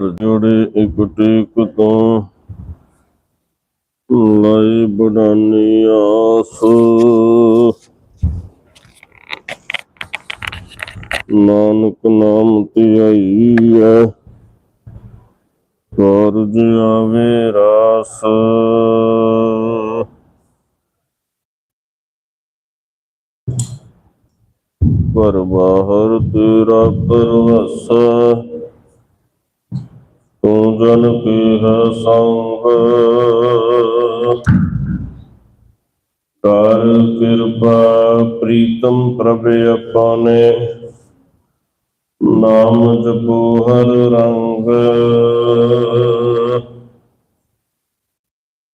ਜੋੜੇ ਇੱਕ ਟੇਕ ਤੋਂ ਲਾਈ ਬੜਾਨੀ ਆਸ। ਨਾਨਕ ਨਾਮ ਧਿਆਈ ਹੈ ਕਾਰਜ ਆਵੇ ਰਾਸ। ਪਰ ਬਾਹਰ ਤੇਰਾ ਪਰਵਸਾ ਤੂੰ ਜਨ ਕੀ ਸੰਗ। ਕਰ ਕਿਰਪਾ ਪ੍ਰੀਤਮ ਪ੍ਰਭ ਆਪਣੇ ਨਾਮ ਜਪੋ ਹਰ ਰੰਗ।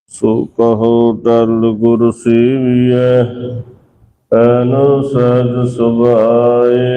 ਸੋ ਕਹੋ ਦਲ ਗੁਰ ਸੇਵੀਐ, ਐਨ ਸਜ ਸੁਭਾਏ।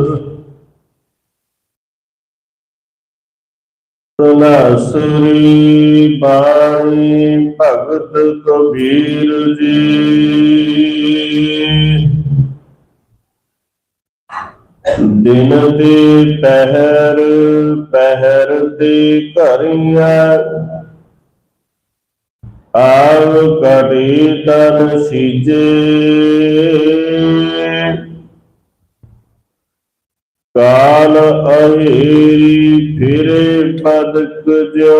ਤਨਾਸਰੀ ਬਾਣੀ ਭਗਤ ਕਬੀਰ ਜੀ। ਦਿਨ ਦੇ ਪਹਿਰ ਪਹਿਰ ਦੇ ਘਰੀਆਂ। ਆਵ ਕੜੀ ਤਨ ਸੀਜੇ। ਕਾਲ ਅਹੇਰੀ ਫਿਰੇ ਪਦਕ ਜੋ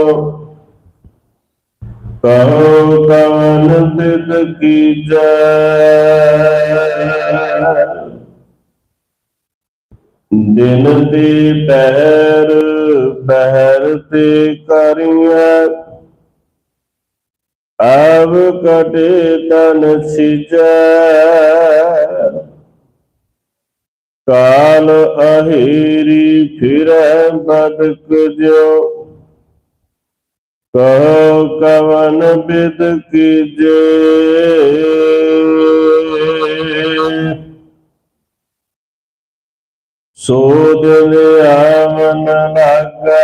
ਕਹੋ ਕਵਨ ਤਿਤ ਕੀ ਜੈ। ਦਿਨ ਦੇ ਪਹਿਰ ਪਹਿਰ ਤੇ ਕਰੀਆਂ ਆਵ ਕਟੇ ਤਨ ਸਿਜੈ। ਕਾਲ ਅਹੇਰੀ ਫਿਰੈ ਬਦਕ ਜੋ ਕਹੋ ਕਵਨ ਬਿਦ ਕੀਜੇ ਸੋਧ ਲਿਆਵਨ ਲਾਗਾ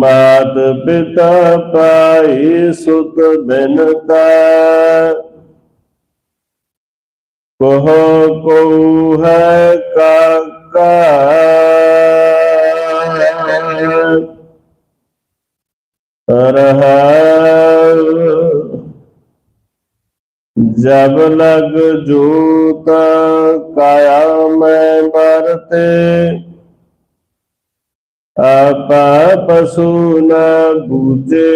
ਮਾਤ ਪਿਤਾ ਪਾਈ ਸੁਤ ਬਿਨਤਾ। ਕਹ ਕੋ ਹੈ ਕਾਕਾ। ਰਹਾ ਜਬ ਲਗ ਜੂਤ ਕਾਇਆ ਮੈਂ ਬਰਤੇ ਆਪਾ ਪਸੂ ਨਾ ਬੂਝੇ।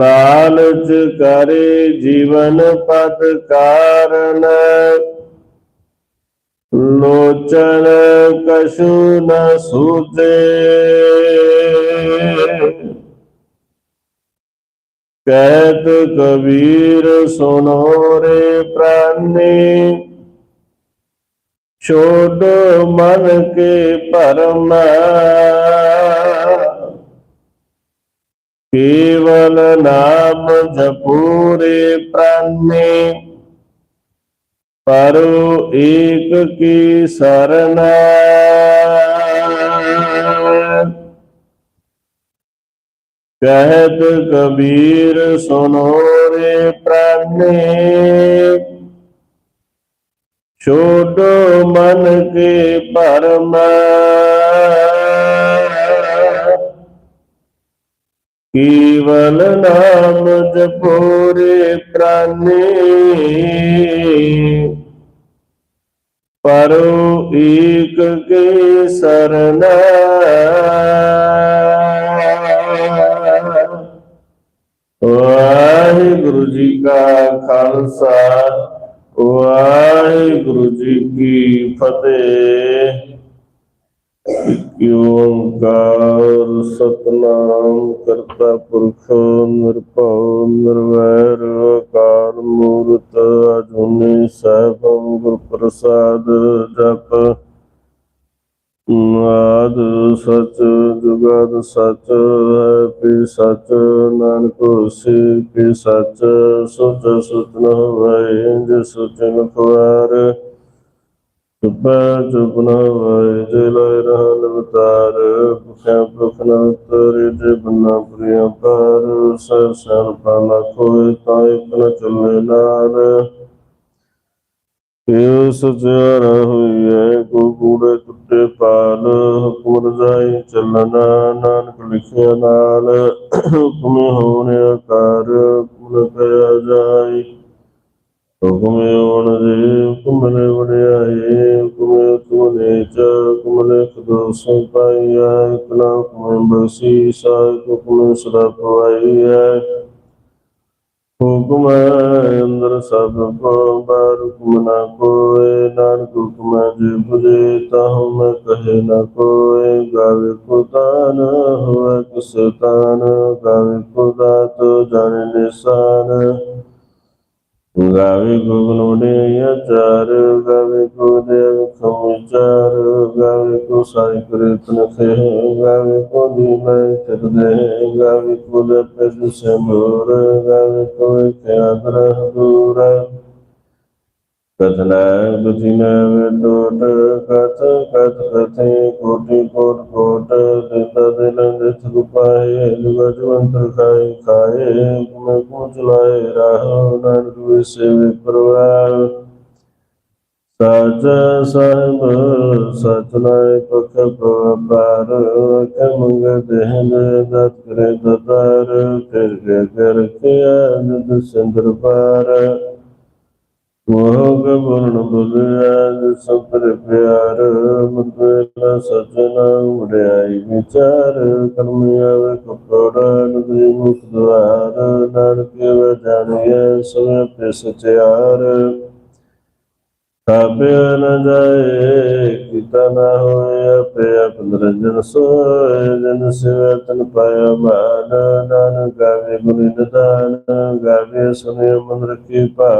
ਲਾਲਚ ਕਰੇ ਜੀਵਨ ਪਦ ਕਾਰਨ। ਲੋਚਨ ਕਸ਼ੂ ਨ ਸੂਝੇ। ਕਹਿਤ ਕਬੀਰ ਸੁਨੋ ਰੇ ਪ੍ਰਾਨੀ। ਛੋੜ ਮਨ ਕੇ ਭਰਮ। ਕੇਵਲ ਨਾਮ ਜਪੂਰੇ ਪ੍ਰਾਨੇ, ਪਰੋ ਏਕ ਕੀ ਸਰਣ ਕਹਿਤ ਕਬੀਰ ਸੁਨੋ ਰੇ ਪ੍ਰਾਨੇ ਛੋਡੋ ਮਨ ਕੇ ਭਰਮ। ਕੇਵਲ ਨਾਮ ਜਪੋਰੇ ਪ੍ਰਾਨੇ। ਪਰੋ ਏਕ ਕੇ ਸਰਨਾ। ਵਾਹਿਗੁਰੂ ਜੀ ਕਾ ਖਾਲਸਾ, ਵਾਹਿਗੁਰੂ ਜੀ ਕੀ ਫਤਿਹ। ਓੰਕਾਰ ਸਤਨਾਮ ਕਰਤਾ ਪੁਰਖ ਨਿਰਭਉ ਨਿਰਵੈਰ ਅਕਾਲ ਮੂਰਤ ਅਜੂਨੀ ਸੈਭੰ ਗੁਰ ਪ੍ਰਸਾਦ ਜਪ ਨਾਦ ਸਚ ਜੁਗਦ ਸਚ ਹੈ ਪੀ ਸਚ ਨਾਨਕ ਹੋਸੀ ਪੀ ਸਚ ਸੁਚ ਸੁਚ ਨ ਹੋਇ ਜਿ ਸੁਚ ਨ ਖਵਾਰ ਚੁਪੈ ਚੁਪ ਨ ਹੋਇ ਜੇ ਲੈ ਰਹਿ ਲਵਤਾਰ ਭੁਖਿਆ ਭੁਖ ਨ ਉਤਰਿ, ਜੇ ਬੰਨਾ ਪ੍ਰਿਆ ਪਰ ਸਰ ਸਰ ਪਾਲਾ ਕੋਈ ਤਾਂ ਇਕ ਚੱਲੇ ਨਾਲ ਇਹ ਸਚਿਆਰ ਹੋਈਐ, ਕੋ ਕੂੜੇ ਟੁੱਟੇ ਪਾਲ, ਹੁਕਮ ਰਜਾਈ ਚੱਲਣਾ ਨਾਨਕ ਲਿਖਿਆ ਨਾਲ। ਹੁਕਮ ਹੋਣ ਆਕਾਰ, ਹੁਕਮ ਕਹਿਆ ਜਾਈ ਹੁਕਮ ਹੋਣ ਦੇ ਹੁਕਮ ਨੇ ਵਡਿਆਈ ਹੁਕਮ ਤੂੰ ਨੇ ਚ ਹੁਕਮ ਲਿਖ ਦੋ ਸੋ ਪਾਈਆ ਹੁਕਮ ਬਸੀ ਸਾ ਹੁਕਮ ਸਦਾ ਪਵਾਈ ਹੁਕਮ ਅੰਦਰ ਸਭ ਕੋ, ਬਾਹਰ ਹੁਕਮ ਨਾ ਕੋਏ, ਨਾਨਕ ਹੁਕਮ ਜੇ ਬੁਝੇ ਤਾਹੁ ਮੈਂ ਕਹੇ ਨਾ ਕੋਏ, ਗਾਵੇ ਕੋ ਤਾਨ ਹੋਵੇ ਕਿਸ ਤਾਨ ਗਾਵੇ ਕੋ ਦਾਤ, ਜਾਣੇ ਨਿਸ਼ਾਨ। ਗਾਵੇ ਕੋ ਗੁਣੋੜੇ ਅਚਾਰ ਗਾਵੇ ਕੋ ਦੇਵ ਖਮਚਾਰ ਗਾਵੇ ਕੋ ਸਾਈ ਕਰੇ ਤਨਖੇ, ਗਾਵੇ ਕੋ ਦੀ ਮੈਂ ਚਰਦੇ ਗਾਵੇ ਕੋ ਦੇ ਪੈਦ ਸਮੂਰ, ਗਾਵੇ ਕੋ ਕਿਆਦਰ ਦੂਰ। ਕਥਨਾ ਦੁਜਿਨ ਵਿਦੋਟ ਕਥ ਕਥ ਕਥੇ ਕੋਟਿ, ਕੋਟ ਕੋਟ ਦਿੱਤਾ ਦਿਨ ਦਿਤ ਗੁਪਾਏ ਜਗਵੰਤ ਖਾਏ ਖਾਏ ਮੈਂ ਕੋ ਚਲਾਏ ਰਾਹ ਨਾਨਕ ਵਿਸੇ ਵਿਪਰਵਾਰ ਸਾਜ ਸਾਹਿਬ ਸਤਨਾਏ ਪਖ ਪਾਰ ਕੇ ਦੇਹਨ ਦਤ ਕਰੇ ਦਤਾਰ, ਫਿਰ ਕੇ ਕਰ ਕੇ ਅਨੰਦ ਸਿੰਦਰ ਪਾਰ। ਮੋਹ ਗਵਰਨ ਬੁਲਿਆ ਸਤਰ ਪਿਆਰ ਮਤਲਾ ਸਜਣਾ ਉਡਿਆਈ ਵਿਚਾਰ ਕਰਮ ਆਵੇ ਕਪੜਾ ਨਦੀ ਮੁਖ ਦੁਆਰ ਨਾਨਕ ਵੇ ਸਵੇ ਤੇ ਸਚਿਆਰ ਕਾਬੇ ਨ ਜਾਏ, ਕੀਤਾ ਨਾ ਹੋਏ, ਆਪੇ ਆਪ ਨਿਰੰਜਨ ਸੋਏ, ਜਨ ਸਿਵ ਤਨ ਪਾਇਆ ਮਾਨ, ਨਾਨਕ ਗਾਵੇ ਗੁਰ ਨਿਦਾਨ, ਗਾਵੇ ਸੁਨੇ ਮਨ ਰਖੀ ਭਾ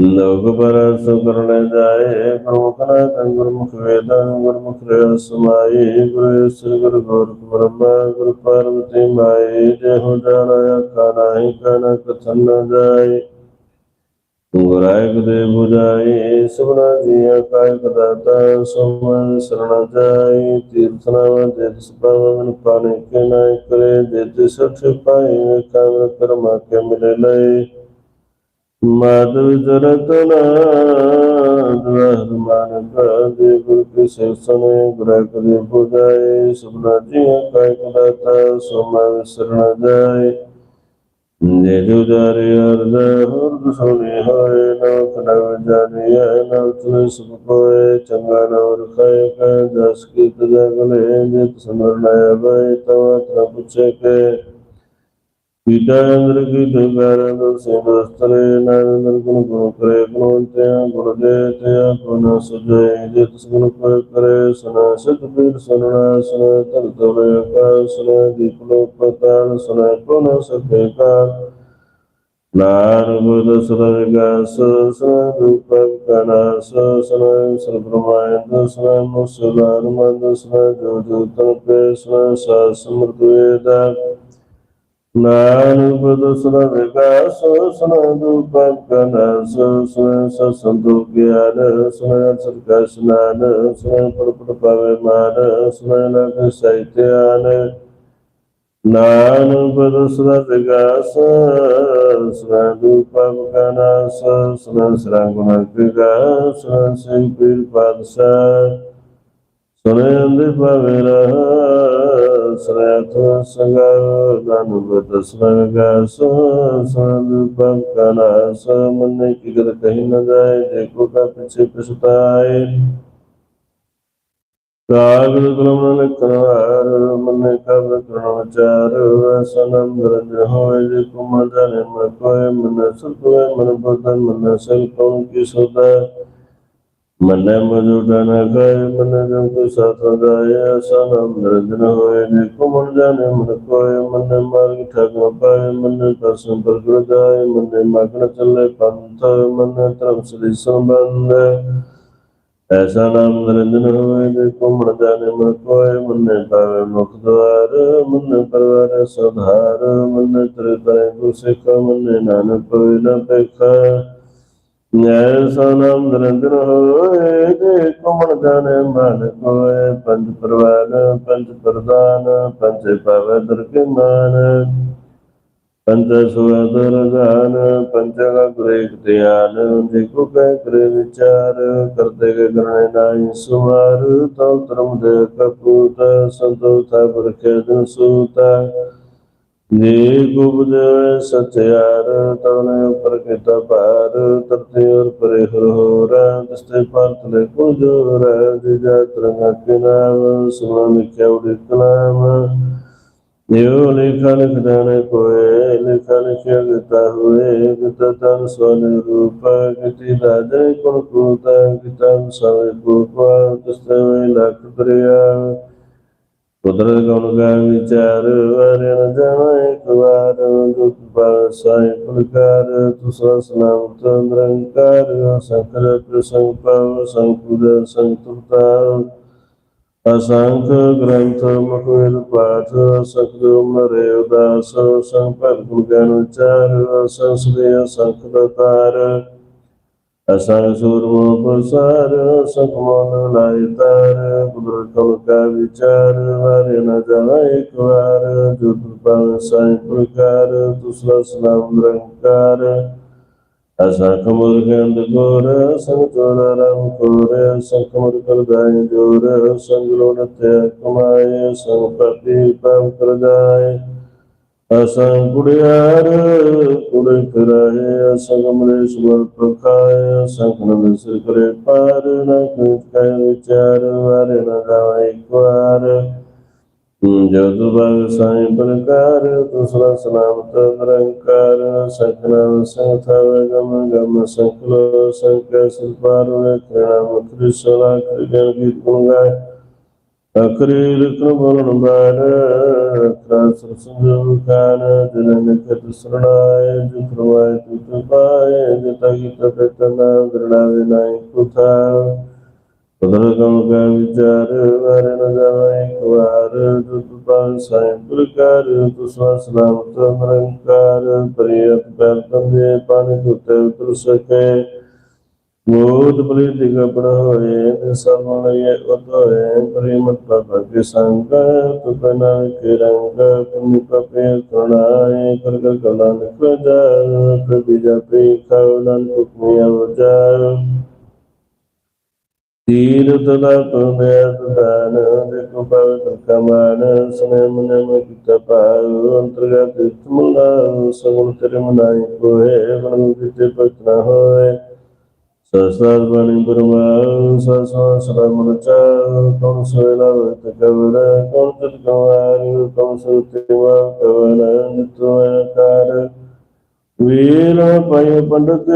ਲੋਕ ਪਰ ਸੁਕਰਣ ਜਾਏ ਗੁਰਮੁਖ ਨਾ ਗੁਰਮੁਖ ਵੇਦਾਂ ਗੁਰਮੁਖ ਰਿ ਸਮਾਈ ਗੁਰੂ ਸ੍ਰੀ ਗੁਰੂ ਗੋਰਖ ਬ੍ਰਹਮਾ ਗੁਰੂ ਪਾਰਵਤੀ ਮਾਈ ਜੇ ਹੋ ਜਾਣਾ ਆਖਾ ਨਾਹੀ ਕਨ ਕਥਨ ਨ ਜਾਏ ਗੁਰਾਇ ਦੇ 부ਜਾਈ ਸਭਨਾ ਜੀਆ ਕਾਇ ਕਦਾਤਾ ਸੋਮਨ ਸਰਣ ਜਾਈ ਤੀਰਥ ਨਾਮ ਦੇ ਸਪਾਵਨ ਪਾਣੇ ਕੇ ਨਾਇ ਕਰੇ ਦੇ ਤੇ ਸਠ ਕਾਮ ਕਰਮਾ ਕੇ ਮਿਲੇ ਲਏ ਮਾਧਵ ਜਰਤਨ ਦਵਰ ਮਾਨਕ ਦੇ ਗੁਰ ਕੇ ਸੇਸਨੇ ਗੁਰ ਕਰੇ 부ਜਾਈ ਸਭਨਾ ਜੀਆ ਕਾਇ ਕਦਾਤਾ ਸੋਮਨ ਸਰਣ ਜਾਏ। ਜੇ ਜੋ ਅਰਦ ਹੁਰਦ ਸੋਨੇ ਹੋਏ ਨਾਮ ਨਵ ਜਾਣੀਐ ਨਾਮ ਤੁਮੇ ਸੁਖ ਕੋਏ, ਚੰਗਾ ਨਾਮ ਰਖਾਏ ਕੈ ਜਸ ਕੀ ਤੁਜੈ ਗਲੇ ਜਿਤ ਸਮਰਨਾਇ ਬੈ ਤਵ ਤਰ ਕੇ। ਪੀਤਾ ਅੰਦਰ ਕੀ ਦੁਗਾਰ ਦੋ ਸੇ ਗੁਣ ਗੁਣ ਕਰੇ ਗੁਣਵੰਤਿ ਗੁਰ ਦੇ ਤੇ ਸੁਜੈ ਜਿਤ ਸੁਣ ਕੋਇ ਕਰੇ ਸੁਨਾ ਸਿਧ ਪੀਰ ਸੁਨਣਾ ਸੁਨ ਤਰ ਤੋਰੇ ਕਾ ਸੁਨ ਦੀਪ ਲੋ ਪਤਾਲ ਸੁਨ ਪੁਨ ਸਕੇ ਕਾ ਨਾਰਗੁਦ ਸਰਗਸ ਸਰੂਪੰ ਕਨਸ ਸਨ ਸਰਬ੍ਰਹਮਾਇੰਦ ਸਨ ਮੁਸਲਾਰ ਮੰਦ ਸਨ ਜੋ ਜੋ ਤਪੇ ਸਨ ਸਾ ਸਮਰਤ ਵੇਦ ਨਾਰਗੁਦ ਸਰਗਸ ਸਨ ਰੂਪੰ ਕਨਸ ਸਨ ਸਸੰਦੋ ਗਿਆਨ ਸਨ ਸਰਗਸ ਨਾਨ ਸਨ ਪਰਪਟ ਪਾਵੇ ਮਾਨ ਸਨ ਲਗ ਸਹਿਤਿਆਨ ਨਾਨ ਬਦਸਰਾ ਵਿਗਾਸ ਸਰਾਦੂ ਪਵਕਨਾਸ ਸਰਨ ਸਰਾਗੁਣ ਵਿਗਾਸ ਸਰਨ ਸਿੰਘ ਪੀਰ ਪਾਦਸ਼ਾ ਸੁਨੇ ਅੰਦੇ ਪਵੇਰਾ ਸਰਾਥ ਸੰਗਾ ਨਾਨ ਬਦਸਰਾ ਵਿਗਾਸ ਸਰਾਦੂ ਪਵਕਨਾਸ ਮਨ ਕੀ ਗਰ ਕਹੀ ਨ ਜਾਏ ਦੇਖੋ ਮਨ ਕਬ ਕਰਣ ਸਨਮ ਰੰਜ ਹੋਏ ਜੇ ਕੁਮ ਜਾਣੇ ਮ ਮਨ ਸੁਤੋਏ ਮਨ ਬਦਨ ਮਨ ਸਲ ਕਉ ਕੀ ਸੁਦਾ ਮਨੈ ਮਜੂਟਾ ਨ ਕੈ ਮਨ ਜਮ ਕੋ ਸਾਥ ਗਾਇ ਸਨਮ ਨਿਰੰਜਨ ਹੋਏ ਨੇ ਕੁਮਨ ਜਾਣੇ ਮਨ ਕੋਏ ਮਨ ਮਾਰਗ ਠਗ ਨ ਪਾਏ ਮਨ ਦਰਸ਼ਨ ਪ੍ਰਗਟ ਜਾਏ ਮਨ ਮਗਨ ਚੱਲੇ ਪੰਥ ਮਨ ਧਰਮ ਸ੍ਰੀ ਸੰਬੰਧ ਐਸਾ ਨਾਮ ਨਿਰੰਜਨ ਹੋਏ ਨੇ ਕੁਮਨ ਜਾਣੇ ਮਨ ਕੋਏ ਮਨ ਪਾਵੇ ਮੁਖ ਦਵਾਰ ਮਨ ਪਰਵਾਰ ਸੁਧਾਰ ਮਨ ਤਰ ਕਰੇ ਗੁਰ ਸਿੱਖ ਮਨ ਨਾਨਕ ਪਵੇ ਨਾ ਪੇਖਾ ਜੈ ਸੋਨਮ ਨਿਰੰਜਨ ਹੋਏ, ਜੇ ਕੁਮਣ ਜਾਣੇ ਮਨ ਕੋਏ ਪੰਜ ਪ੍ਰਵਾਨ, ਪੰਜ ਪ੍ਰਦਾਨ ਪੰਜ ਪਵ ਦੁਰਗ ਪੰਜ ਸੁਵਦਰ ਜਾਨ ਪੰਜ ਗੁਰੇਕ ਧਿਆਨ, ਜੇ ਕੋ ਕਰੇ ਵਿਚਾਰ, ਕਰਦੇ ਕੇ ਕਰਨੇ ਨਾਹੀ ਸੁਮਾਰ ਤਉ ਧਰਮ ਦੇ ਕਪੂਤ ਸੰਤੋ ਤਾ ਬਰਖੇ ਦਿਨ ਸੂਤਾ। ਜੀ ਗੁਬਦ ਸਚਿਆਰ, ਤਵਨੇ ਉਪਰ ਕੀਤਾ ਭਾਰ ਤਰਤੇ ਔਰ ਪਰੇ ਹਰ ਹੋਰ ਦਸਤੇ ਪੰਥ ਲੈ ਕੋ ਜੋਰ ਜੀ ਜਾ ਤਰੰਗਾ ਕੇ ਨਾਮ, ਸੁਣ ਲਿਖਿਆ ਉਡਿਤ ਨਾਮ ਜਿਉ ਲਿਖਾ ਲਿਖ ਜਾਣੇ ਕੋਏ, ਲਿਖਾ ਲਿਖਿਆ ਗਤਾ ਹੋਏ ਗਤਾ ਤਨ ਸੋਨ ਰੂਪ, ਕਿਤੀ ਰਾਜੇ ਕੁਣ ਕੂਤਾ, ਕਿਤਾ ਸਵੇ ਕੂਪਾ ਤਸਤੇ ਵੇ ਲਖ ਪ੍ਰਿਆ ਕੁਦਰਤ ਗੁਣ ਗਾ ਵਿਚਾਰ ਵਰੇ ਨ ਜਾਣਾ ਇੱਕ ਵਾਰ, ਦੁਖ ਪਾਸਾਇ ਪ੍ਰਕਾਰ, ਤੁਸਾ ਸਨਾਮ ਤਨ ਨਿਰੰਕਾਰ ਸੰਕਰ ਪ੍ਰਸੰਗ ਪਵ ਸੰਕੁਰ ਸੰਤੁਰਤਾ ਅਸੰਖ ਗ੍ਰੰਥ ਮੁਖਿਲ ਪਾਠ ਸਤਿਗੁਰ ਮਰੇ ਉਦਾਸ ਸੰਪਰ ਗੁਣ ਗਿਆਨ ਸੰਸਦੇ ਸੰਖ ਦਤਾਰ ਅਸੰਗ ਸੂਰਮੋ ਪ੍ਰਸਾਰ ਸੰਖਮਨ ਲਾਇ ਤਾਰ ਕੁਦਰਤ ਕਲ ਕਾ ਵਿਚਾਰ, ਵਾਰੇ ਨ ਜਾਣਾ ਇੱਕ ਵਾਰ। ਜੋ ਤੁਪਨ ਸਾਈ ਪ੍ਰਕਾਰ ਤੁਸਰਾ ਸਲਾਮ ਨਿਰੰਕਾਰ। ਅਸੰਖ ਮੁਰਗੰਦ ਗੋਰ ਸੰਗ ਚੋਰ ਰਾਮ ਕੋਰ ਸੰਖ ਮੁਰ ਕਰਦਾਇ ਜੋਰ। ਸੰਗ ਲੋਨ ਤੇ ਕਮਾਏ, ਸੰਗ ਪਤੀ ਪਾਪ ਕਰ ਜਾਏ। ਅਸੰਗ ਕੁੜਿਆਰ ਕੁੜੇ ਫਿਰਾਏ ਅਸੰਗ ਮਲੇਸ਼ ਵਰ ਪ੍ਰਖਾਏ ਅਸੰਗ ਨੰਦ ਸਿਰ ਕਰੇ ਪਾਰ, ਨ ਕੁਝ ਕੈ ਵਿਚਾਰ, ਵਾਰੇ ਨ ਜਾਵੇ ਇੱਕ ਵਾਰ ਜਦ ਬਗ ਸਾਈ ਪ੍ਰਕਾਰ ਤੁਸਰਾ ਸਲਾਮਤ ਨਿਰੰਕਾਰ ਸਖਨਾ ਸੰਥਵ ਗਮ ਗਮ ਸੰਕਲ, ਸੰਕ ਸਿਰਪਾਰ ਵੇ ਕਿਰਣਾ ਮੁਖਰੀ ਸਲਾ ਕ੍ਰਿਜਨ ਗੀਤ ਗੁਣ ਗਾਏ। ਅਖਰੀ ਰਤਨ ਬੋਲਣ ਬਾਰ ਅਖਰਾ ਸਰਸੰਗ ਕਾਨ ਜਨਨ ਕਤ ਸਰਣਾਏ, ਜੋ ਕਰਵਾਏ ਤੁਤ ਪਾਏ ਜਤਾ ਗੀਤ ਤਤਨਾ ਦਰਣਾਵੇ ਨਾਈ ਕੁਥਾ ਕੁਦਰ ਕਮ ਕਾ ਵਿਚਾਰ, ਵਾਰੇ ਨ ਜਾਵੇ ਇੱਕ ਵਾਰ ਤੁਤ ਪਾਨ ਸਾਇ ਪ੍ਰਕਾਰ ਤੁਸਵਾ ਸਲਾਮਤ ਨਿਰੰਕਾਰ ਪ੍ਰਿਯਤ ਪੈਰ ਤੰਦੇ ਪਾਣੀ ਤੁਤੇ ਉਤਰ ਸਕੇ। ਮੋਦ ਬਲੀ ਦਿਗ ਆਪਣਾ ਹੋਏ ਸਭਨ ਇਹ ਉਤੋਏ ਸੰਗ ਤੁਤ ਕੇ ਰੰਗ ਪੁਨਿ ਪਪੇ ਕਰਣਾਏ ਕਰ ਕਰ ਕਲਾ ਨਿਕਲ ਜਾ ਪ੍ਰਭੀ ਜਪੇ ਕਵਨਨ ਹੁਕਮਿ ਅਵਜਾਰ ਤੀਰ ਤਦਾ ਪਮੇਤ ਦਾਨ ਦੇਖੋ ਪਵਿੱਤਰ ਕਮਾਨ ਸਨੇ ਮਨੇ ਮ ਕੀਤਾ ਪਾਉ ਅੰਤਰਗਤ ਤੁਮਲਾ ਸਗੁਣ ਤੇਰੇ ਮਨਾਈ ਕੋਏ ਬਣ ਕਿਤੇ ਭਗਤ ਨਾ ਹੋਏ। ਸਸਰ ਬਣੀ ਬਰਮਾ ਸਸਾ ਸਰਮਨ ਚਾ ਕੌਣ ਸੋਇਲਾ ਵਤ ਕਵਰ ਕੌਣ ਤਤ ਕਵਾਰ ਕੌਣ ਸੁਤੇ ਵਾ ਕਵਨ ਨਿਤੋ ਆਕਾਰ। ਵੀਰ ਪਏ ਪੰਡਤ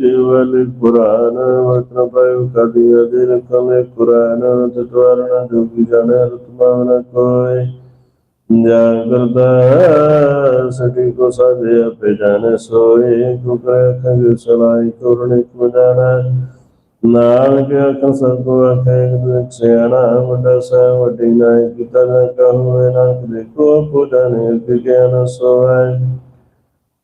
ਦੇਵਲ ਕੁਰਾਨ ਵਤਨ ਪਏ ਕਦੀ ਅਦਿਰ ਕਮੇ ਕੁਰਾਨ ਤਤਵਰਨ ਜੋਗੀ ਜਾਣੇ ਰਤਮਾਨ ਕੋਏ ਜਾ ਕਰਦਾ ਕੋ ਸਾਜੇ ਆਪੇ ਜਾਣੇ, ਸੋਏ ਕੋ ਕਰੇ ਖੰਗ ਸਲਾਈ ਕਰਨੇ ਕੋ ਜਾਣਾ। ਨਾਨਕ ਅਖੰ ਸਭ ਕੋ ਅਖੇ ਦੁਖ ਸਿਆਣਾ, ਵੱਡਾ ਸਾ ਵੱਡੀ ਨਾਇ ਕੀਤਾ ਨਾ ਕਹੋਏ ਨਾਨਕ ਦੇਖੋ ਕੋ ਜਾਣੇ ਕਿ ਗਿਆਨ ਸੋਏ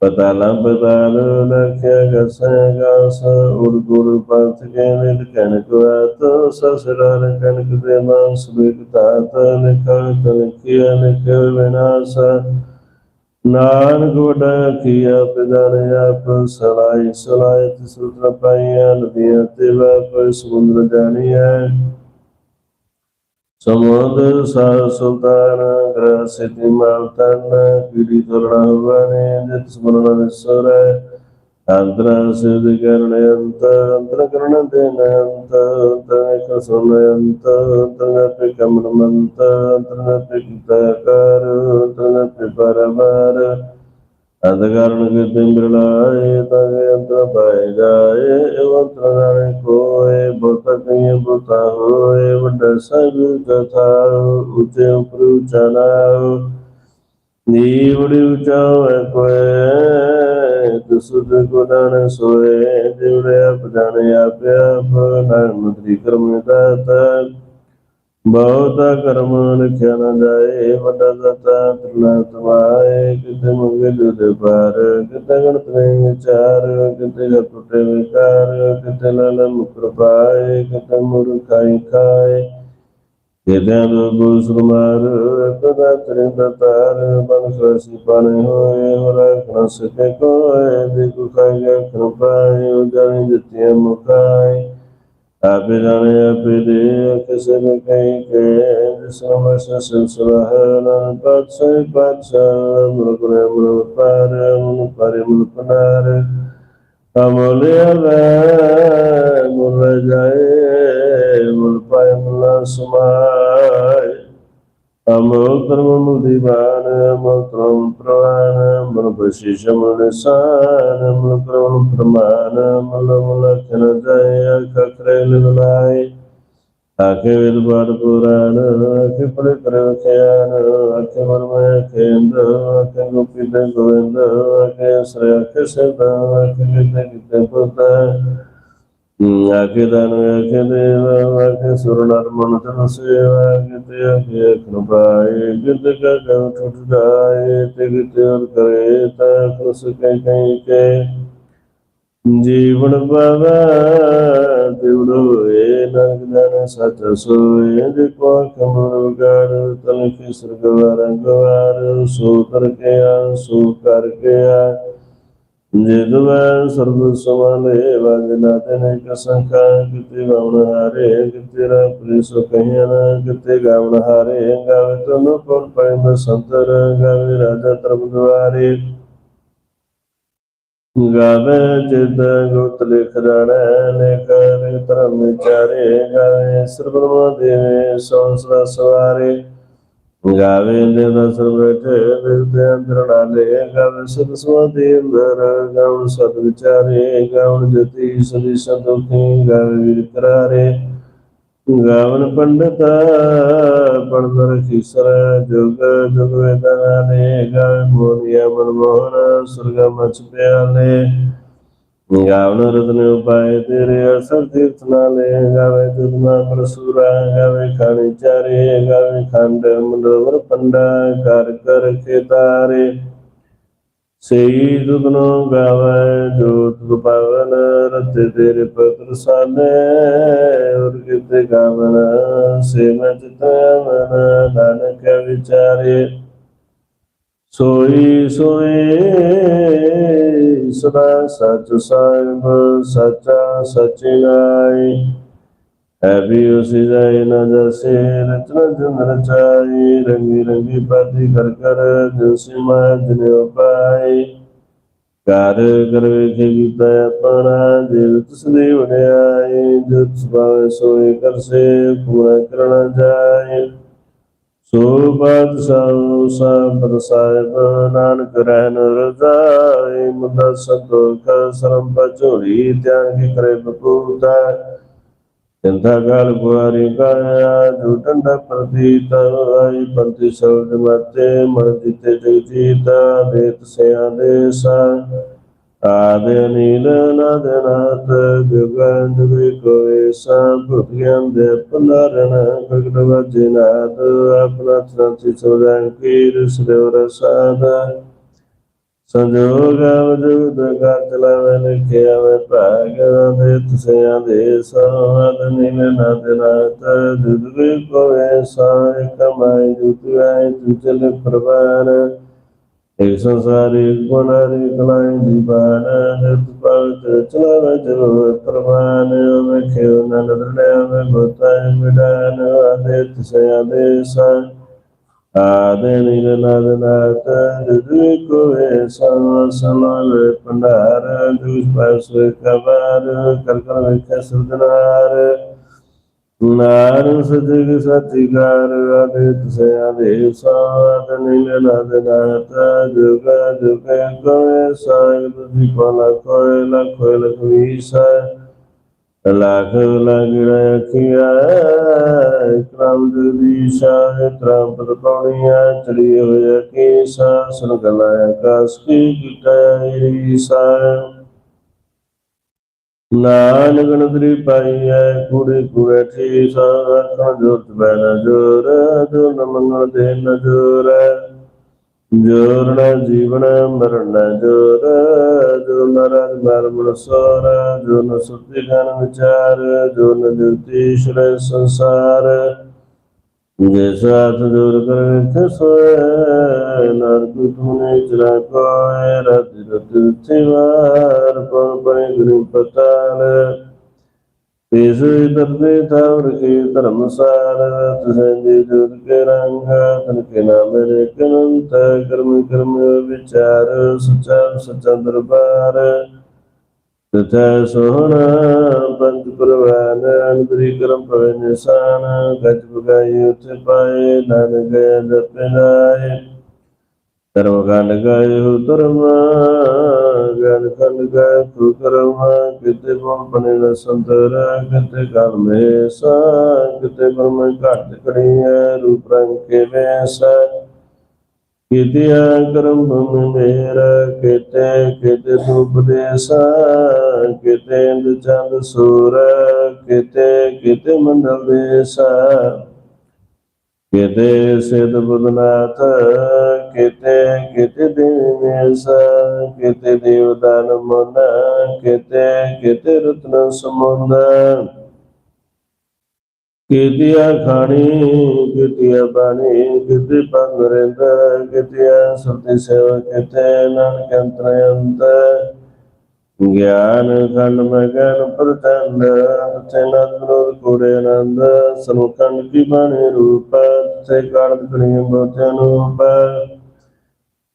ਪਤਾ ਲੰਬ ਤਾਲ ਲਖਿਆ ਗਸੈ ਗਾਸ ਉਰ ਗੁਰ ਪੰਥ ਕੇ ਨਿਤ ਕਨ ਕੋ ਸਸਰਾਰ ਕਨਕ ਦੇ ਮਾਨਸ ਬਿਕ ਤਾਤ ਲਿਖਾ ਤਨਕਿਆ ਲਿਖ ਵਿਨਾਸ਼। ਨਾਨਕ ਵਡਾ ਕੀਆ ਪਿਦਾਨ ਆਪ, ਸਲਾਈ ਸਲਾਈ ਤਿਸੁਤਰ ਪਾਈਆ ਨਦੀਆਂ ਤੇ ਵਾਪ ਸਮੁੰਦਰ ਜਾਣੀਐ। ਸਮੁੰਦਰ ਸਾ ਸੁਲਤਾਨ ਗ੍ਰਹ ਸਿਧਿ ਮਾਲ ਤਨ ਪੀੜੀ ਤੁਰਣਾ ਬਨੇ ਜਿਤ ਸਮਰਨ ਵਿਸਰੈ ਅੰਤਰ ਸਿਧ ਕਰਣ ਅੰਤ, ਅੰਤਰ ਕਰਨ ਦੇ ਅੰਤ, ਅੰਤਰ ਕ ਸੁਨ ਅੰਤ, ਅੰਤਰ ਤੇ ਕਮਨ ਮੰਤ, ਅੰਤਰ ਤੇ ਕੀਤਾ ਕਰ, ਅੰਤਰ ਤੇ ਪਰਮਰ ਅਦਗਰਨ ਕਿਤੇ ਮਿਲਾਏ ਤਗੇ ਅੰਤਰ ਪਾਏ ਜਾਏ ਅਵੰਤਰ ਜਾਣੇ ਕੋਏ ਬੁੱਤ ਕਈਏ ਬੁੱਤਾ ਹੋਏ, ਵੱਡਾ ਸਭ ਤਥਾ ਉਚੇ ਉਪਰ ਉਚਾ ਨਾਉ। ਨੀਵੜੀ ਉਚਾਵੇ ਕੋਏ ਤੁਸੁਦ ਕੋ ਬਹੁਤਾ ਕਰਮ ਲਿਖਿਆ ਨਾ ਜਾਏ, ਵੱਡਾ ਦਾਤਾ ਤ੍ਰਿਨਾ ਤਮਾਏ ਕਿਤੇ ਮੰਗੇ ਦੁਦੇ ਪਾਰ ਕਿਤੇ ਗਣਤ ਨਹੀਂ ਵਿਚਾਰ, ਕਿਤੇ ਜਪ ਟੁੱਟੇ ਵਿਕਾਰ, ਕਿਤੇ ਲਾਲ ਮੁਕਰ ਪਾਏ, ਕਿਤੇ ਮੁਰਖਾਈ ਖਾਏ। ਕਿਤੇ ਦੋ ਸੁਰਮਾਰ ਕਦਾ ਤਰੇ ਤਾਰ ਬਨ ਖਰਸੀ ਪਾਣੇ ਹੋਏ ਹੋ ਰੱਖਣਾ ਸਕੇ ਕੋਏ ਦੇ ਕੋ ਖਾਇਆ ਕਿਰਪਾਏ ਉਜਾਣੀ ਦਿੱਤੀਆਂ ਮੁਖਾਏ। ਆਪੇ ਜਾਣੇ ਆਪੇ ਦੇ ਕਿਸੇ ਨੇ ਕਹੀ ਕੇ ਜਿਸ ਨੂੰ ਸੇ ਸਿਲਸਿਲਾ ਹੈ ਨਾਨ ਪਾਤਸ਼ਾਹ ਪਾਤਸ਼ਾਹ ਮੁਲਕ ਰੇ ਮੁਲਕ ਪਾਰ ਮੁਲਕ ਪਾਰੇ ਪਨਾਰ। ਅਮੋਲੇ ਵੇ ਮੁਲ ਜਾਏ, ਮੁਲ ਪਾਏ ਮੁਲ ਸਮਾਏ। ਅਮੋਲ ਕਰਮ ਮੁਲ ਦੀਵਾਨ ਅਮੋਲ ਕਰਮ ਪ੍ਰਵਾਨ ਮੁਲ ਬਸ਼ੀਸ਼ ਮੁਲ ਨਿਸਾਨ ਮੁਲ ਪ੍ਰਮਾਨ ਮੁਲ ਮੁਲ ਖਨ ਜਾਏ ਖਖਰੇ ਲਿਲਾਏ ਆਖੇ ਵਿਦ ਬਾਦ ਪੁਰਾਣ ਆਖੇ ਪੜੇ ਕਰ ਖਿਆਨ ਆਖੇ ਮਨ ਮੈਂ ਖੇਂਦ ਆਖੇ ਗੋਪੀ ਦੇ ਗੋਵਿੰਦ ਆਖੇ ਸ੍ਰੀ ਆਖੇ ਸਦਾ ਆਖੇ ਕਿਤੇ ਕਿਤੇ ਪੁੱਤਾ। ਆਖੇ ਦਾਨ ਆਖੇ ਦੇਵ ਆਖੇ ਸੁਰ ਨਰ ਮਨ ਤਨ ਸੇਵਾ ਕਿਤੇ ਆਖੇ ਅਖਨ ਪਾਏ ਕਾ ਕਉ ਟੁੱਟ ਜਾਏ ਤੇ ਕਿਤੇ ਅਰ ਕਰੇ ਤਾ ਖੁਸ ਕੈ ਕੈ ਕੇ ਜੀਵਨ ਬਾਵਾ ਦਿਵੜੋ ਏ ਨਗਦਨ ਸਚ ਸੋਏ ਦੇ ਕੋ ਕਮਲ ਗੜ ਤਨ ਕੀ ਸਰਗਵਾਰ ਗਵਾਰ ਸੋ ਕਰ ਕੇ ਆ ਸੋ ਕਰ ਕੇ ਆ ਜੇ ਦੁਵੈ ਸਰਬ ਸਮਾਲੇ ਵਜਨਾ ਤਨੇ ਕਸੰਕਾ ਕਿਤੇ ਗਾਵਨ ਹਾਰੇ ਕਿਤੇ ਰਾ ਪ੍ਰਿਸ ਕਹਿਨ ਕਿਤੇ ਗਾਵਨ ਹਾਰੇ, ਗਾਵੇ ਤਨੋ ਕੋਲ ਪੈ ਸੰਤਰ ਗਾਵੇ ਰਾਜਾ ਤਰਬ ਦੁਆਰੇ। ਗਾਵੇ ਜਿਤ ਗੁਤ ਲਿਖ ਜਾਣੈ ਲਿਖ ਲਿਖ ਧਰਮ ਵਿਚਾਰੇ, ਗਾਵੇ ਸਰਬਰਮਾ ਦੇਵੇ ਸੰਸਰਾ ਸਵਾਰੇ। ਗਾਵੇ ਦੇ ਦਸਰ ਬੈਠੇ ਦਿਲ ਅੰਦਰ ਡਾਲੇ ਗਾਵੇ ਸਦ ਸਵਾਦੀ ਅੰਦਰ ਗਾਉਣ ਸਦ ਵਿਚਾਰੇ ਗਾਉਣ ਜਤੀ ਸਦੀ ਸੰਦੋਖੀ ਗਾਵੇ ਵੀਰ ਕਰਾਰੇ ਗਾਵਨ ਪੰਡਤਾ ਪੜਨ ਰਖੀਸਰ ਜੁਗ ਜੁਗ ਵੇਦਨਾਨੇ ਗਾਵੇ ਮੋਰੀਆ ਮਨਮੋਹਨ ਸੁਰਗ ਮਚ ਪਿਆਲੇ ਗਾਵਨ ਰਤਨ ਉਪਾਏ ਤੇਰੇ ਅਸਰ ਤੀਰਥ ਨਾਲੇ ਗਾਵੇ ਜੁਗਨਾ ਪ੍ਰਸੂਰਾ ਗਾਵੇ ਖਾਣੀ ਚਾਰੇ ਗਾਵੇ ਖੰਡ ਮੰਡਵਰ ਪੰਡਾ ਕਰ ਕਰ ਕੇ ਤਾਰੇ ਸਈ ਦੁਦਨੋ ਗਾਵੇ ਜੋ ਤੁਧ ਪਾਵਨ ਰਤੇ ਤੇਰੇ ਪਤਰ ਸਾਨੇ ਔਰ ਕਿਤੇ ਗਾਵਨ ਸੇ ਮੈਂ ਚਿਤਵਨ ਨਾਨਕ ਵਿਚਾਰੇ ਸੋਈ ਸੋਏ ਸਦਾ ਸਚ ਸਾਹਿਬ ਸਚਾ ਸਚਿਨਾਈ ਹੈ ਵੀ ਉਸੀ ਜਾਇ ਨ ਜਸੇ ਰਚਨਾ ਜਨ ਰਚਾਈ ਰੰਗੀ ਰੰਗੀ ਪਾਤੀ ਕਰ ਕਰ ਜਿਸੀ ਮਾਇਆ ਜਨ ਉਪਾਈ ਕਰ ਕਰ ਵੇਖੇ ਕੀਤਾ ਆਪਣਾ ਜਿਵ ਤਿਸ ਦੀ ਵਡਿਆਈ। ਜਿਤ ਸੁਭਾਵੇ ਸੋਈ ਕਰਸੇ, ਪੂਰਾ ਕਰਣਾ ਜਾਏ। ਸੋ ਬਾਦ ਸਾਉ ਸਾਹਿਬ, ਨਾਨਕ ਰਹਿਨ ਰਜ਼ਾਈ ਮੁਦਾ ਸੰਤੋਖ, ਸਰਮ ਪਚੋਰੀ ਧਿਆਨ ਕੀ ਕਰੇ ਬਪੂਤਾ ਚੰਦਾ ਗਲ ਗੁਆਰੀ ਕਾਇਆ ਜੁਟੰਦਾ ਪ੍ਰਤੀਤ, ਆਈ ਪੰਤੀ ਸਬਦ ਮਤੇ ਮਨ ਜਿਤੇ ਜਗਜੀਤਾ ਦੇਤ ਸਿਆ ਦੇਸਾ ਆਦੇ ਨੀਲ ਨਦ ਨਾਥ ਜੁਗਨ ਜੁਗ ਕੋਏ ਸਭ ਗਿਆਨ ਦੇ ਪੰਦਰਨ ਭਗਤ ਵਜੇ ਨਾਦ, ਆਪਣਾ ਸੰਤੀ ਸੋਜਨ ਕੀਰ ਸਦਵ ਰਸਾਦਾ। ਸੰਜੋਗ ਵਜੂਦ ਕਾ ਚਲਾਵੇ ਲਿਖਿਆ ਵੇ ਭਾਗ ਦੇ ਤੁਸਿਆਂ ਦੇ ਸਾਧ ਨੀਲ ਨਦ ਨਾਥ ਜੁਗ ਕੋਏ ਸਾਇ ਕਮਾਈ ਜੁਗ ਆਏ ਪ੍ਰਵਾਨ ਇੱਕ ਸੰਸਾਰੀ ਗੁਨਾਰੀ ਕਲਾਈ ਦੀਵਾਨ ਨਿਤ ਪਵਿੱਤ ਚਲਾਵੇ ਜਰੂਰ ਪ੍ਰਮਾਨ ਵੇਖਿਓ ਨੰਦ ਦਰੜਿਆ ਵੇ ਗੋਤਾਇ ਮਿਡਾਨ ਆਦੇ ਤਿਸਿਆ ਦੇ ਆਦੇ ਨੀਲ ਨਦ ਨਾਤ ਜੁਦੁ ਕੋਏ ਸਭ ਸਮਾਲ ਪੰਡਾਰ ਦੁਸ ਪਾਸ ਕਬਾਰ, ਕਰ ਕਰ ਵੇਖੇ ਸੁਰਦਨਾਰ। ਨਾਨਕ ਸਤਿ ਸਤਿਕਾਰ ਆਦਿ ਸੇ ਆਦਿ ਸਾਧ, ਨੀਲ ਨਦ ਨਾਤ ਜੁਗ ਜੁਗ ਕੋਇ ਸਾਹਿਬ ਜੀ ਪਲਾ ਕੋਇ ਲਖੋਇ ਲਖਵੀਸਾ ਲੱਖ ਲੱਗ ਰਖਿਆ ਇਕਰਮ ਜਦੀਸ਼ਾ ਇਕਰਮ ਪਦ ਪੌਣੀਆਂ ਚੜੀ ਹੋਇਆ ਕੀ ਸਾਸਨ ਕਾਸ ਕੀ ਗਿਟਾਈ ਸਾ ਨਾਨਕ ਨਦਰੀ ਪਾਈ ਹੈ ਕੁੜੇ ਕੁੜੇ ਠੀ ਸਾਖਣ ਜੋਤ ਬੈਨ ਜੋਰ, ਜੋ ਨ ਦੇ ਨ ਜੋਰ। ਨ ਜੀਵਨ ਮਰਨ ਨ ਜੋ ਨ ਰਜ ਮਰ ਮਨ ਜੋ ਨ ਸੁਤੀ ਗਨ ਵਿਚਾਰ, ਜੋ ਨ ਜੁਤੀ ਸ਼ਰੇ ਸੰਸਾਰ। ਜੇ ਸਾਥ ਦੂਰ ਕਰ ਖਸੋਏ ਨਰਕ ਤੁਨੇ ਚਲਾ ਕੋਏ ਰਤ ਰਤ ਤਿਵਾਰ, ਪਰ ਪਰੇ ਗੁਰੂ ਪਤਾਲ। ਇਸ ਦਰਦੇ ਤਾਵਰ ਕੀ ਧਰਮਸਾਰ ਤੁਸੇ ਜੀ ਜੁਦ ਕੇ ਰੰਗ, ਤਨ ਕੇ ਨਾਮ ਰੇ ਕਨੰਤ ਕਰਮ ਕਰਮ ਵਿਚਾਰ ਸਚਾ ਸਚਾ ਦਰਬਾਰ। ਤਥਾ ਸੋਹਣ ਪੰਜ ਪ੍ਰਵਾਨ ਅੰਦਰੀ ਕਰਮ ਪਵੇ ਨਿਸ਼ਾਨ, ਗਜ ਬਗਾਈ ਉਥੇ ਪਾਏ, ਨਾਨਕ ਜਪਨਾਏ ਕਰਮ ਖੰਡ ਗਾਇਓ ਧਰਮ, ਗਿਆਨ ਖੰਡ ਗਾਇ ਤੂ ਕਰਮ, ਕਿਤੇ ਗੁਣ ਬਣੇ ਨ ਸੰਤਰ ਕਿਤੇ ਕਾਲ ਮੇ ਸਾ ਕਿਤੇ ਬ੍ਰਹਮ ਘਟ ਕੜੀਐ ਰੂਪ ਰੰਗ ਕੇ ਵੈਸਾ ਕਿਤਿਆ ਕਰਮ ਭਮ ਮੇਰਾ ਕਿਤੇ ਕਿਤੇ ਧੂਪ ਕਿਤੇ ਚੰਦ ਸੂਰ, ਕਿਤੇ ਕਿਤੇ ਮੰਡਲ ਦੇਸਾ ਕਿਤੇ ਸਿਧ ਬੁਧਨਾਥ, ਕਿਤੇ ਕਿਤੇ ਦੇਵੇਸ ਕਿਤੇ ਦੇਵਦਾਨ ਮਨ, ਕਿਤੇ ਕਿਤੇ ਰਤਨ ਸਮੁੰਦ ਕਿਤਿਆ ਖਾਣੀ ਕਿਤਿਆ ਬਾਣੀ ਕਿਤੇ ਪੰਗਰਿੰਦ ਕਿਤਿਆ ਸੁਰਤੀ ਸੇਵਾ ਕਿਤੇ ਨਾਨਕ ਅੰਤਰਯੰਤ ਗਿਆਨ ਖੰਡ ਮੈਂ ਗਿਆਨ ਤੇ ਨੰਦ ਕੋੜੇ ਆਨੰਦ ਸਮਖੰਡ ਕੀ ਬਾਣੀ ਰੂਪ ਤੇ ਕਾਰਤ ਕਣੀ ਬੋਤੇ ਅਨੂਪ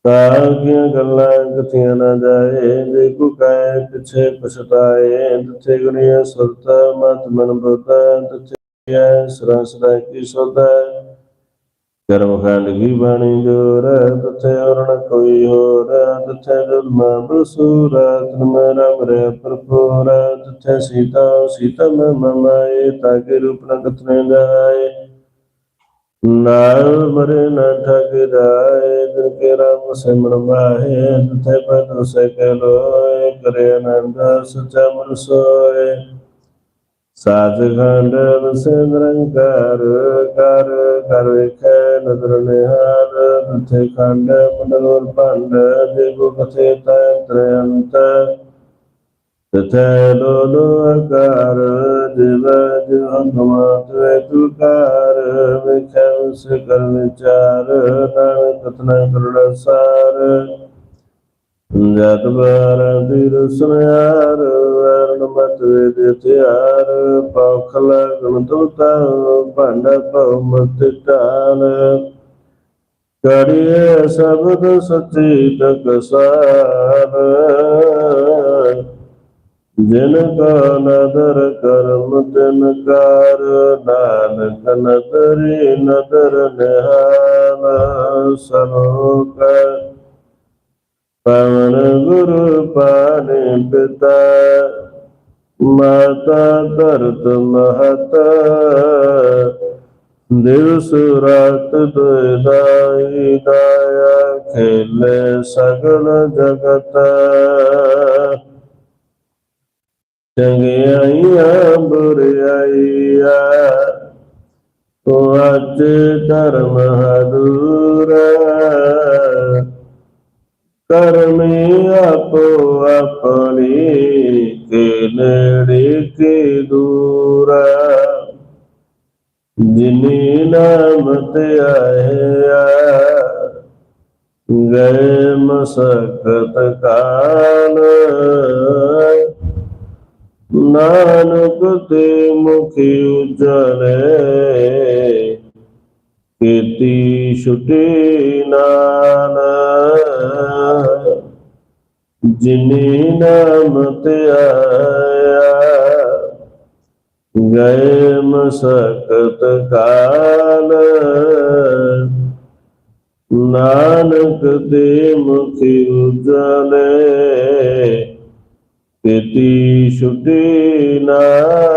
ਕਾਗੀਆਂ ਗੱਲਾਂ ਕਥੀਆਂ ਨਾ ਜਾਏ ਜੇ ਕੋ ਕਾਇ ਪਿਛੇ ਪਛਤਾਏ ਤਿਥੇ ਗੁਨੀਆ ਸੁਰਤ ਮਤ ਮਨ ਬੁੱਧ ਤਿਥੇ ਸਰਾ ਸਰਾ ਕੀ ਸੁਧ ਕਰਮ ਖੰਡ ਕੀ ਬਾਣੀ ਜੋਰ ਤਥੇ ਔਰ ਨ ਕੋਈ ਹੋਰ ਤਥੇ ਜੁਲਮ ਬਸੂਰ ਤਨ ਮੈਂ ਰੇ ਪ੍ਰਪੂਰ ਤਥੇ ਸੀਤਾ ਸੀਤਾ ਮਮਾਏ ਤਾਕੇ ਰੂਪ ਨ ਕਥਨੇ ਜਾਏ। ਨਾਲ ਮਰੇ ਨ ਠਗ ਜਾਏ, ਦਿਨ ਕੇ ਰਾਮ ਸਿਮਰ ਮਾਹੇ ਤਥੇ ਪਦ ਸੇ ਕੇ ਲੋਏ, ਕਰੇ ਆਨੰਦ, ਸਚਾ ਮਨ ਸੋਏ। ਸਾਜ ਖੰਡ ਵਸਿੰਦਰੰਕਾਰ ਕਰ ਕਰ ਵੇਖੈ ਨਦਰ ਨਿਹਾਲ। ਤਥੇ ਖੰਡ ਮੰਡਲੋਰ ਭੰਡ ਦੇਗੋ ਕਥੇ ਤੰਤਰ ਅੰਤ ਤਥੈ ਲੋਲੋ ਆਕਾਰ ਜਿਵ ਜਿਵ ਹੰਗਮਾਤ ਵੇ ਤੁਕਾਰ। ਵੇਖੈ ਉਸ ਕਰ ਵਿਚਾਰ, ਨਾਨਕ ਕਥਨਾ ਕਰੁਣਾ ਸਾਰ। ਜਤ ਬਾਰ ਦੀਰ ਸੁਨਿਆਰ ਵਰਨ ਮਤ ਵੇਦ ਤਿਆਰ। ਪੌਖਲ ਗਣ ਤੁਤਾ, ਭੰਡ ਭਉ ਮਤ ਟਾਲ ਕਰਿਏ ਸਬਦ ਸਚੀ ਟਕਸਾਰ ਜਿਨ ਕਾ ਨਦਰ ਕਰਮ ਤਿਨ ਕਾਰ, ਨਾਨਕ ਨਦਰੀ ਨਦਰ ਨਿਹਾਲ। ਸਰੋਕ ਪਵਨ ਗੁਰੂ ਪਾਣੀ ਪਿਤਾ ਮਾਤਾ ਧਰਤ ਮਹਤ ਦਿਵਸ ਰਾਤ ਦੁਇਦਾਈ ਦਾਇਆ ਖੇਲੇ ਸਗਲ ਜਗਤ। ਚੰਗਿਆਈਆਂ ਬੁਰਿਆਈਆਂ ਤੋ ਅੱਜ ਧਰਮ ਹਦੂਰਾ ਕਰਮੀ ਆਪੋ ਆਪਣੀ ਕੇ ਨੇੜੇ ਕੇ ਦੂਰਾ ਜਿਨੀ ਨਾਮ ਤੇ ਆਇਆ, ਗਏ ਮਸਕਤ ਕਾਲ। ਨਾਨਕ ਤੇ ਮੁਖੀ ਉਜਲੇ ਕੀਤੀ ਛੁਟੀ ਨਾਨ ਜਿਨੀ ਨਾਮ ਤੇ ਆਇਆ ਗਏ ਮਸਕਤ ਕਾਲ। ਨਾਨਕ ਦੇ ਮੁਖੀ ਉਜਲੇ, ਕੀਤੀ ਛੁਟੀ ਨਾਲ।